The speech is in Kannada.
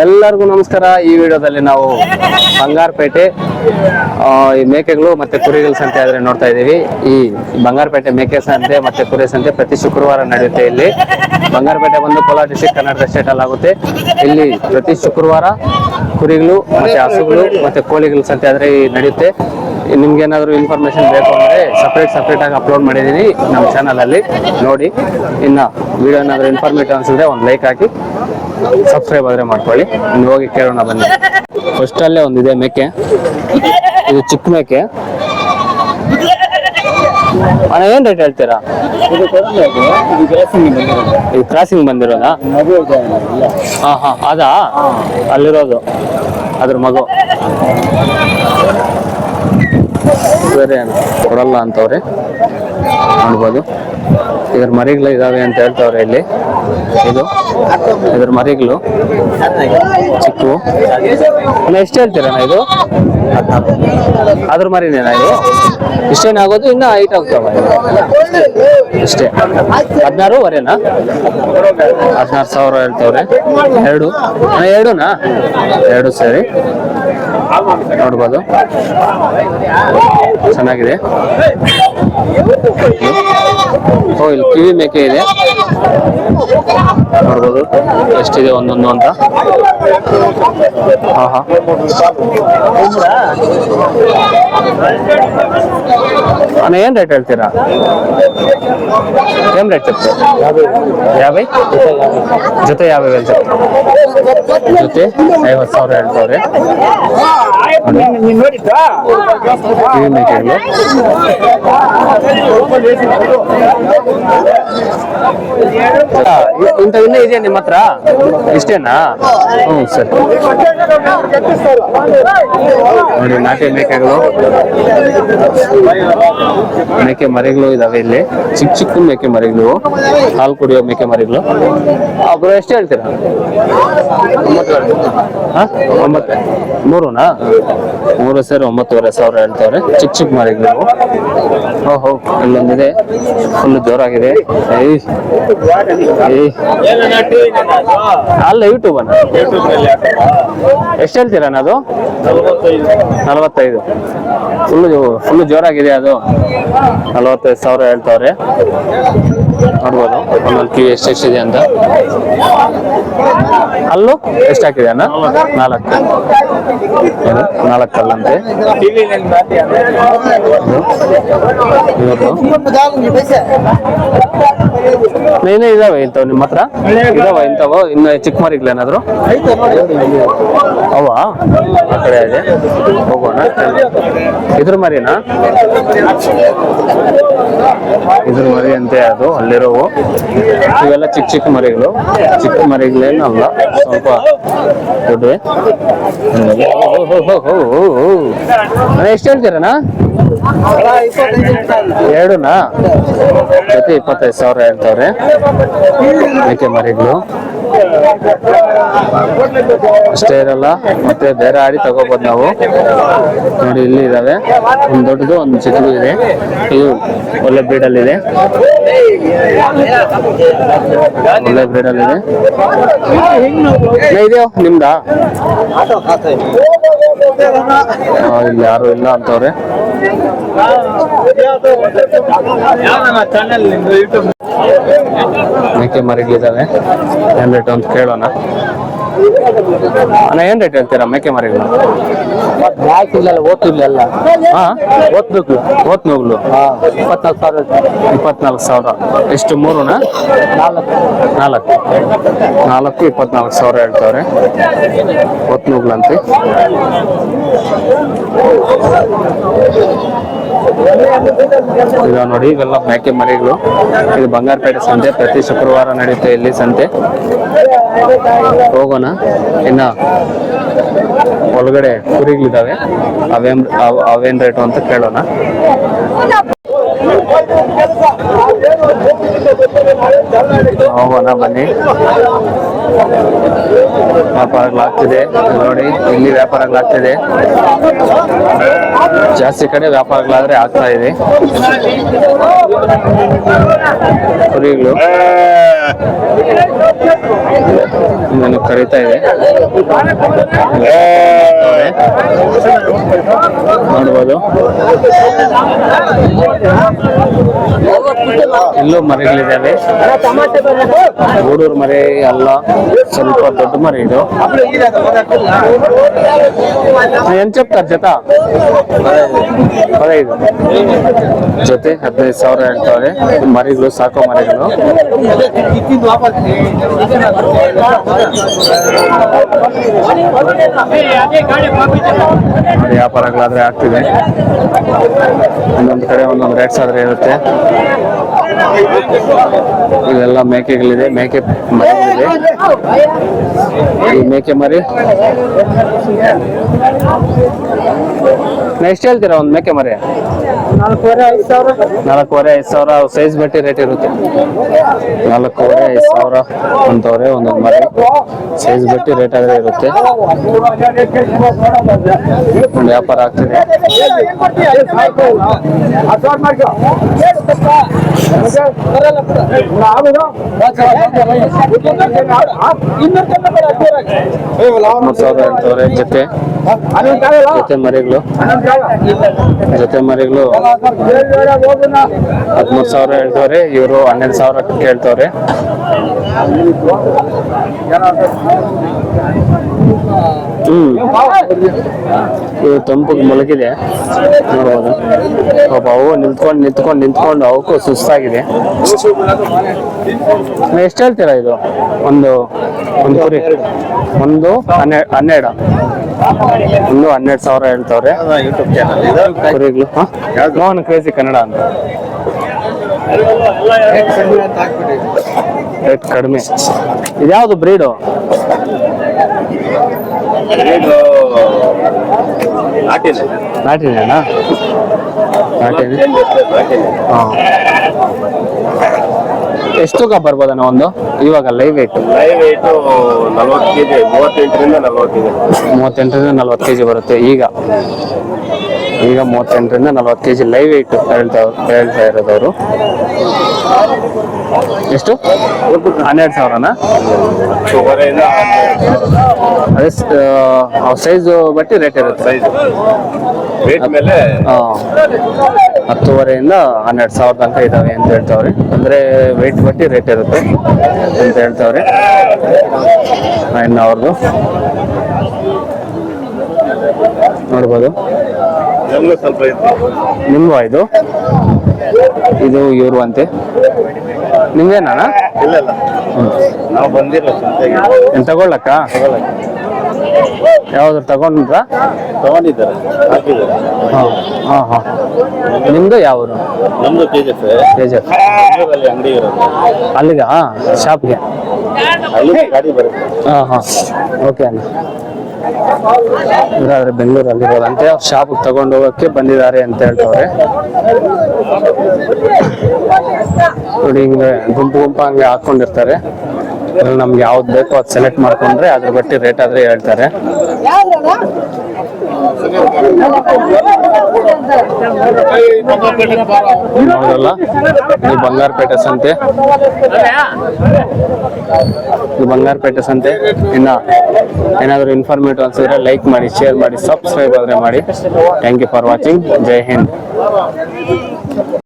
ಎಲ್ಲರಿಗೂ ನಮಸ್ಕಾರ. ಈ ವಿಡಿಯೋದಲ್ಲಿ ನಾವು ಬಂಗಾರಪೇಟೆ ಈ ಮೇಕೆಗಳು ಮತ್ತೆ ಕುರಿಗಳ ಸಂತೆ ಆದ್ರೆ ನೋಡ್ತಾ ಇದ್ದೀವಿ. ಈ ಬಂಗಾರಪೇಟೆ ಮೇಕೆ ಸಂತೆ ಮತ್ತೆ ಕುರಿ ಸಂತೆ ಪ್ರತಿ ಶುಕ್ರವಾರ ನಡೆಯುತ್ತೆ ಇಲ್ಲಿ. ಬಂಗಾರಪೇಟೆ ಬಂದು ಕೋಲಾರ ಡಿಸ್ಟಿಕ್ ಕರ್ನಾಟಕ ಸ್ಟೇಟ್ ಅಲ್ಲಿ ಆಗುತ್ತೆ. ಇಲ್ಲಿ ಪ್ರತಿ ಶುಕ್ರವಾರ ಕುರಿಗಳು ಮತ್ತೆ ಹಸುಗಳು ಮತ್ತೆ ಕೋಳಿಗಳ ಸಂತೆ ಆದ್ರೆ ನಡೆಯುತ್ತೆ. ನಿಮ್ಗೆ ಏನಾದ್ರು ಇನ್ಫಾರ್ಮೇಶನ್ ಬೇಕು ಅಂದ್ರೆ ಸಪ್ರೇಟ್ ಸಪ್ರೇಟ್ ಆಗಿ ಅಪ್ಲೋಡ್ ಮಾಡಿದೀನಿ ನಮ್ಮ ಚಾನಲ್ ಅಲ್ಲಿ. ನೋಡಿ, ಇನ್ನ ವಿಡಿಯೋ ಏನಾದ್ರು ಇನ್ಫಾರ್ಮೇಟಿವ್ ಅನ್ಸಿದ್ರೆ ಒಂದು ಲೈಕ್ ಹಾಕಿ. ಸಬ್ಸ್ಕ್ರೈಬ್ ಆದರೆ ಮಾಡ್ಕೊಳ್ಳಿ. ಇನ್ನು ಹೋಗಿ ಕೇಳೋಣ ಬನ್ನಿ. ಫಸ್ಟ್ ಅಲ್ಲೇ ಒಂದಿದೆ ಮೇಕೆ. ಇದು ಚಿಕ್ಕ ಮೇಕೆ. ಅಣ್ಣ, ಏನ್ ರೇಟ್ ಹೇಳ್ತೀರಾ? ಇದು ಕ್ರಾಸಿಂಗ್ ಬಂದಿರೋದಾ? ಹಾ ಹಾ, ಅದಾ? ಅಲ್ಲಿರೋದು. ಅದ್ರ ಮಗು. ಸರಿ ಅಣ್ಣ ಕೊಡಲ್ಲ ಅಂತವ್ರೆ. ನೋಡ್ಬೋದು. ಇದ್ರ ಮರಿಗಳು ಇದಾವೆ ಅಂತ ಹೇಳ್ತಾವ್ರೆ ಇಲ್ಲಿ. ಇದು ಇದ್ರ ಮರಿಗಳು. ಚಿಕ್ಕವು. ಎಷ್ಟು ಹೇಳ್ತೀರಣ್ಣ ಇದು? ಅದ್ರ ಮರಿನೇನಾ ಇದು? ಇಷ್ಟೇನಾಗೋದು ಇನ್ನ ಐಟ್ ಆಗ್ತಾವ ಇಷ್ಟೇ. ಹದಿನಾರು ವರೆನಾ ಹದಿನಾರು ಸಾವಿರ ಹೇಳ್ತಾವ್ರೆ. ಎರಡು. ಎರಡುನಾ? ಎರಡು ಸರಿ. ನೋಡ್ಬೋದು. ಚೆನ್ನಾಗಿದೆ. ಓ ಇಲ್ಲಿ ಕಿವಿ ಮೇಕೆ ಇದೆ ನೋಡ್ಬೋದು ಎಷ್ಟಿದೆ ಒಂದೊಂದು ಅಂತ? ಹಾ ಹಾ. ಏನು ರೇಟ್ ಹೇಳ್ತೀರಾ? ಏನು ರೇಟ್ ಸಿಗ್ತದೆ ಯಾವೈ? ಜೊತೆ ಯಾವ ಹೇಳ್ತಾರೆ? ಜೊತೆ ಐವತ್ತು ಸಾವಿರ ಹೇಳ್ತಾವ್ರೆ. ಮೇಕೆಗಳು ಆ, ಇ- ಇಂಥ ಇನ್ನೂ ಇದೆಯಾ ನಿಮ್ಮ ಹತ್ರ? ಇಷ್ಟೇನಾ? ಹ್ಞೂ ಸರಿ. ನೋಡಿ ನಾಟಿ ಮೇಕೆಗಳು. ಮೇಕೆ ಮರಿಗಳು ಇದಾವೆ ಇಲ್ಲಿ. ಚಿಕ್ಕ ಚಿಕ್ಕ ಮೇಕೆ ಮರಿಗಳು. ಹಾಲು ಕುಡಿಯೋ ಮೇಕೆ ಮರಿಗಳು. ಒಬ್ಬರು ಎಷ್ಟು ಹೇಳ್ತೀರಾ? ಒಂಬತ್ತು. ಮೂರುನಾ? ಮೂರು ಸರ್ ಒಂಬತ್ತುವರೆ ಸಾವಿರ ಹೇಳ್ತಾವ್ರೆ. ಚಿಕ್ಕ ಚಿಕ್ಕ ಮರಿಗಳು. ಓಹೋ ಇಲ್ಲೊಂದಿದೆ. ಫುಲ್ ಜೋರಾಗಿದೆ. ಅಲ್ಲ ಯೂಟ್ಯೂಬ್ ಎಷ್ಟು ಹೇಳ್ತೀರಾ ಅದು? ನಲವತ್ತೈದು. ಫುಲ್ ಫುಲ್ ಜೋರಾಗಿದೆ ಅದು. ನಲವತ್ತೈದು ಸಾವಿರ ಹೇಳ್ತಾವ್ರೆ. ನೋಡ್ಬೋದು, ಒಂದೊಂದು ಕಿವಿ ಎಷ್ಟೆಷ್ಟಿದೆ ಅಂತ. ಅಲ್ಲೂ ಎಷ್ಟು ಹಾಕಿದೆ ಅಣ್ಣ? ನಾಲ್ಕು? ನಾಲ್ಕು ಅಲ್ಲಂತೆ ನೀನೇ ಇದಾವೆ ಇಂಥವು ನಿಮ್ಮ ಹತ್ರ? ಇದಾವ ಇಂಥವು? ಇನ್ನು ಚಿಕ್ಕ ಮರಿಗಳೇನಾದ್ರು ಅವ ಆ ಕಡೆ ಇದೆ. ಹೋಗೋಣ. ಇದ್ರ ಮರಿನಾ? ಇದ್ರ ಮರಿ ಅಂತೆ ಅದು, ಅಲ್ಲಿರೋವು. ಇವೆಲ್ಲ ಚಿಕ್ಕ ಚಿಕ್ಕ ಮರಿಗಳು. ಚಿಕ್ಕ ಮರಿಗಳೇನು ಅಲ್ಲ ಸ್ವಲ್ಪ ದೊಡ್ಡ ಎಷ್ಟು ಹೇಳ್ತೀರಣ್ಣ? ಎರಡುನಾ? ಪ್ರತಿ ಇಪ್ಪತ್ತೈದು ಸಾವಿರ ಹೇಳ್ತವ್ರೆ. ಮೇಕೆ ಮರಿಗಳು. ಅಷ್ಟೇ ಇರಲ್ಲ, ಮತ್ತೆ ಬೇರೆ ಆಡಿ ತಗೋಬಹುದು ನಾವು. ನೋಡಿ, ಇಲ್ಲಿ ಇದಾವೆ. ಒಂದು ದೊಡ್ಡದು, ಒಂದು ಚಿಕ್ಕದು ಇದೆ. ಇದು ಒಳ್ಳೆ ಬೀಡಲ್ಲಿದೆ ಒಳ್ಳೆ ಇಲ್ಲಿ ಯಾರು ಇಲ್ಲ ಅಂತವ್ರೆ. ಮೇಕೆ ಮರಿಗಳಿದಾವೆ ಏನ್ ರೇಟ್ ಅಂತ ಕೇಳೋಣ. ಅಣ್ಣ ಏನ್ ರೇಟ್ ಹೇಳ್ತೀರಾ? ಮೇಕೆ ಮರಿಗಳು ಹಾ? ಓದ್ಬೇಕು ಓತ್ ನೋಗ್ಲು. ಇಪ್ಪತ್ನಾಲ್ಕು ಸಾವಿರ ಇಪ್ಪತ್ನಾಲ್ಕು ಸಾವಿರ. ಎಷ್ಟು ಮೂರುನಾ? ನಾಲ್ಕು. ನಾಲ್ಕು. ನಾಲ್ಕು ಇಪ್ಪತ್ನಾಲ್ಕು ಸಾವಿರ ಹೇಳ್ತಾವ್ರೆ. ಒತ್ತು ಈಗ ನೋಡಿ, ಇವೆಲ್ಲ ಮೇಕೆ ಮರಿಗಳು. ಇದು ಬಂಗಾರಪೇಟೆ ಸಂತೆ. ಪ್ರತಿ ಶುಕ್ರವಾರ ನಡೆಯುತ್ತೆ ಇಲ್ಲಿ ಸಂತೆ. ಹೋಗೋಣ. ಇನ್ನ ಒಳಗಡೆ ಕುರಿಗಳಿದಾವೆ ಅವೇನ್ ಅವ್- ಅವೇನ್ ರೇಟು ಅಂತ ಕೇಳೋಣ. ಹೋಗೋಣ ಬನ್ನಿ. ವ್ಯಾಪಾರಗಳಾಗ್ತಿದೆ ನೋಡಿ, ಇಲ್ಲಿ ವ್ಯಾಪಾರಗಳಾಗ್ತಿದೆ ಜಾಸ್ತಿ ಕಡೆ ವ್ಯಾಪಾರಗಳಾದ್ರೆ ಆಗ್ತಾ ಇದೆ. ಕುರಿಗಳು. ನಾನು ಕರೀತಾ ಇದೆ. ನೋಡ್ಬೋದು. ಎಲ್ಲೋ ಮರಿಗಳಿದ್ದಾವೆ. ಗೂಡೂರು ಮರಿ ಅಲ್ಲ, ಸ್ವಲ್ಪ ದೊಡ್ಡ ಮರಿ ಇದು. ಎಂತ ಚೆಪ್ತಾರೆ ಜತ? ಹದಿನೈದು ಜೊತೆ ಹದಿನೈದು ಸಾವಿರ ಹೇಳ್ತಾವ್ರೆ. ಮರಿಗಳು, ಸಾಕು ಮರಿಗಳು. ವ್ಯಾಪಾರಗಳಾದ್ರೆ ಆಗ್ತಿದೆ. ಒಂದೊಂದು ಕಡೆ ಒಂದೊಂದು ರೇಟ್ಸ್ ಆದ್ರೆ ಇರುತ್ತೆ. ಇವೆಲ್ಲ ಮೇಕೆಗಳಿದೆ. ಮೇಕೆ ಮರಿಗಳಿದೆ. ಈ ಮೇಕೆ ಮರಿ. ಎಷ್ಟು ಹೇಳ್ತೀರಾ ಒಂದು ಮೇಕೆ ಮರಿ? ನಾಲ್ಕೂವರೆ ಐದು ಸಾವಿರ. ನಾಲ್ಕೂವರೆ ಐದು ಸಾವಿರ ಸೈಜ್ ಬಟ್ಟೆ ರೇಟ್ ಇರುತ್ತೆ. ನಾಲ್ಕೂವರೆ ಐದು ಸಾವಿರ ಅಂತವ್ರೆ ಒಂದೊಂದು ಮರಿ. ಸೈಜ್ ಬಟ್ಟೆ ರೇಟ್ ಆದರೆ ಇರುತ್ತೆ. ಒಂದು ವ್ಯಾಪಾರ ಆಗ್ತಿದೆ. ಮೂರು ಸಾವಿರ ಅಂತವ್ರೆ ಜೊತೆ ಜೊತೆ ಮರಿಗಳು. ಜೊತೆ ಮರಿಗಳು ಹದಿಮೂರು ಸಾವಿರ ಹೇಳ್ತವ್ರೆ, ಇವರು ಹನ್ನೆರಡು ಸಾವಿರ ಕೇಳ್ತವ್ರೆ ಹ್ಮ್. ಇದು ತಂಪಿಗೆ ಮಲಗಿದೆ. ನೋಡ್ಬೋದು. ಪಾಪ ಅವು ನಿಂತ್ಕೊಂಡು ನಿಂತ್ಕೊಂಡು ನಿಂತ್ಕೊಂಡು ಅವಕ್ಕೂ ಸುಸ್ತಾಗಿದೆ. ಎಷ್ಟು ಹೇಳ್ತೀರಾ ಇದು? ಒಂದು ಒಂದು ಒಂದು ಹನ್ನೆರಡು ಹನ್ನೆರಡು. ಒಂದು ಹನ್ನೆರಡು ಸಾವಿರ ಹೇಳ್ತವ್ರೆ. ಮೋಹನ್ ಕ್ರೇಜಿ ಕನ್ನಡ ಅಂತ. ರೇಟ್ ಕಡಿಮೆ. ಇದ್ಯಾವುದು ಬ್ರೀಡು ನಾಟಿನೇನಾ ನಾಟಿನೇ. ಹಾಂ. ಎಷ್ಟು ತೂಕ ಬರ್ಬೋದಣ್ಣ ಒಂದು? ಇವಾಗ ಲೈವ್ ವೇಟ್ ಲೈವ್ ವೇಟ್ ನಲ್ವತ್ತು ಕೆಜಿ ಮೂವತ್ತೆಂಟರಿಂದ ನಲ್ವತ್ತು ಕೆಜಿ ಮೂವತ್ತೆಂಟರಿಂದ ನಲ್ವತ್ತು ಕೆಜಿ ಬರುತ್ತೆ ಈಗ. ಈಗ ಮೂವತ್ತೆಂಟರಿಂದ ನಲ್ವತ್ತು ಕೆಜಿ ಲೈವ್ ವೇಟ್ ಹೇಳ್ತಾ ಹೇಳ್ತಾ ಇರೋದವರು. ಎಷ್ಟು? ಹನ್ನೆರಡು ಸಾವಿರನಾ? ಅದೇ ಸೈಜು ಬಟ್ಟಿ ರೇಟ್ ಇರುತ್ತೆ. ಸೈಜ್ ವೇಟ್ ಮೇಲೆ ಹತ್ತುವರೆಯಿಂದ ಹನ್ನೆರಡು ಸಾವಿರ ತನಕ ಇದಾವೆ ಅಂತ ಹೇಳ್ತಾವ್ರೆ. ಅಂದ್ರೆ ವೆಯ್ಟ್ ಬಟ್ಟಿ ರೇಟ್ ಇರುತ್ತೆ ಅಂತ ಹೇಳ್ತಾವ್ರೆ. ಇನ್ನು ಅವ್ರದ್ದು ನೋಡ್ಬೋದು. ನಿಮ್ಗೂ ಇದು ಇದು ಇವ್ರು ಅಂತೆ ನಿಮ್ದೇನಾ ಇಲ್ಲ. ನಾವು ಬಂದಿಲ್ಲ ತಗೊಳ್ಳಕ್ಕ. ಯಾವ್ದು ತಗೊಂಡ್ರ? ತಗೊಂಡಿದ್ದಾರೆ. ಹಾಕಿದ್ದಾರೆ. ಹಾ ಹಾ ಹಾ. ನಿಮ್ದು ಯಾವರು ನಮ್ದು ಕೆ ಜಿ ಎಫ್ ತೇಜಸ್ ಅಲ್ಲಿ ಅಂಗಡಿ ಇರೋದು. ಅಲ್ಲಿಗ? ಶಾಪ್ಗೆ? ಅಲ್ಲಿ ಗಾಡಿ ಬರುತ್ತೆ. ಹಾ ಹಾ. ಓಕೆ ಅಣ್ಣ. ಇವ್ರಾದ್ರೆ ಬೆಂಗಳೂರಲ್ಲಿರೋದಂತೆ ಅವ್ರು ಶಾಪಿಗೆ ತಗೊಂಡು ಹೋಗಕ್ಕೆ ಬಂದಿದ್ದಾರೆ ಅಂತ ಹೇಳ್ತವ್ರೆ. ನೋಡಿ ಹಿಂಗೆ ಗುಂಪು ಗುಂಪು ಹಂಗೆ ಹಾಕೊಂಡಿರ್ತಾರೆ. ನಮ್ಗೆ ಯಾವ್ದು ಬೇಕೋ ಅದು ಸೆಲೆಕ್ಟ್ ಮಾಡ್ಕೊಂಡ್ರೆ ಅದ್ರ ಬಟ್ಟಿ ರೇಟ್ ಆದ್ರೆ ಹೇಳ್ತಾರೆ. ನೋಡಲ್ಲ ಇದು ಬಂಗಾರಪೇಟೆ ಸಂತೆ. ಇದು ಬಂಗಾರಪೇಟೆ ಸಂತೆ. ಇನ್ನ ಏನಾದರೂ ಇನ್ಫಾರ್ಮೇಟಿವ್ ಅನ್ಸಿದ್ರೆ ಲೈಕ್ ಮಾಡಿ ಶೇರ್ ಮಾಡಿ ಸಬ್ಸ್ಕ್ರೈಬ್ ಆದ್ರೆ ಮಾಡಿ. Thank you for watching Jai Hind